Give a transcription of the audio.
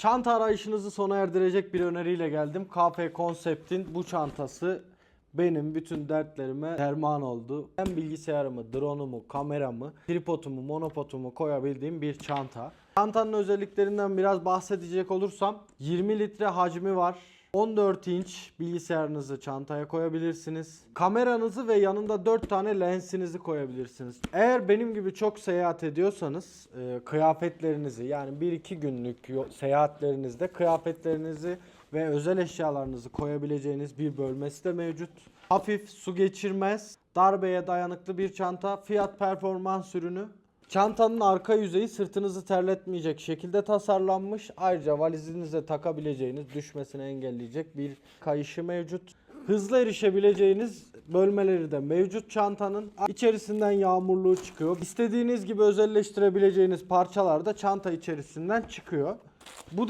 Çanta arayışınızı sona erdirecek bir öneriyle geldim. KF Concept'in bu çantası benim bütün dertlerime derman oldu. Hem bilgisayarımı, drone'umu, kameramı, tripodumu, monopodumu koyabildiğim bir çanta. Çantanın özelliklerinden biraz bahsedecek olursam 20 litre hacmi var. 14 inç bilgisayarınızı çantaya koyabilirsiniz. Kameranızı ve yanında 4 tane lensinizi koyabilirsiniz. Eğer benim gibi çok seyahat ediyorsanız e, kıyafetlerinizi yani 1-2 günlük seyahatlerinizde kıyafetlerinizi ve özel eşyalarınızı koyabileceğiniz bir bölmesi de mevcut. Hafif, su geçirmez, darbeye dayanıklı bir çanta, fiyat performans ürünü. Çantanın arka yüzeyi sırtınızı terletmeyecek şekilde tasarlanmış. Ayrıca valizinize takabileceğiniz, düşmesini engelleyecek bir kayışı mevcut. Hızlı erişebileceğiniz bölmeleri de mevcut çantanın. İçerisinden yağmurluğu çıkıyor. İstediğiniz gibi özelleştirebileceğiniz parçalar da çanta içerisinden çıkıyor. Bu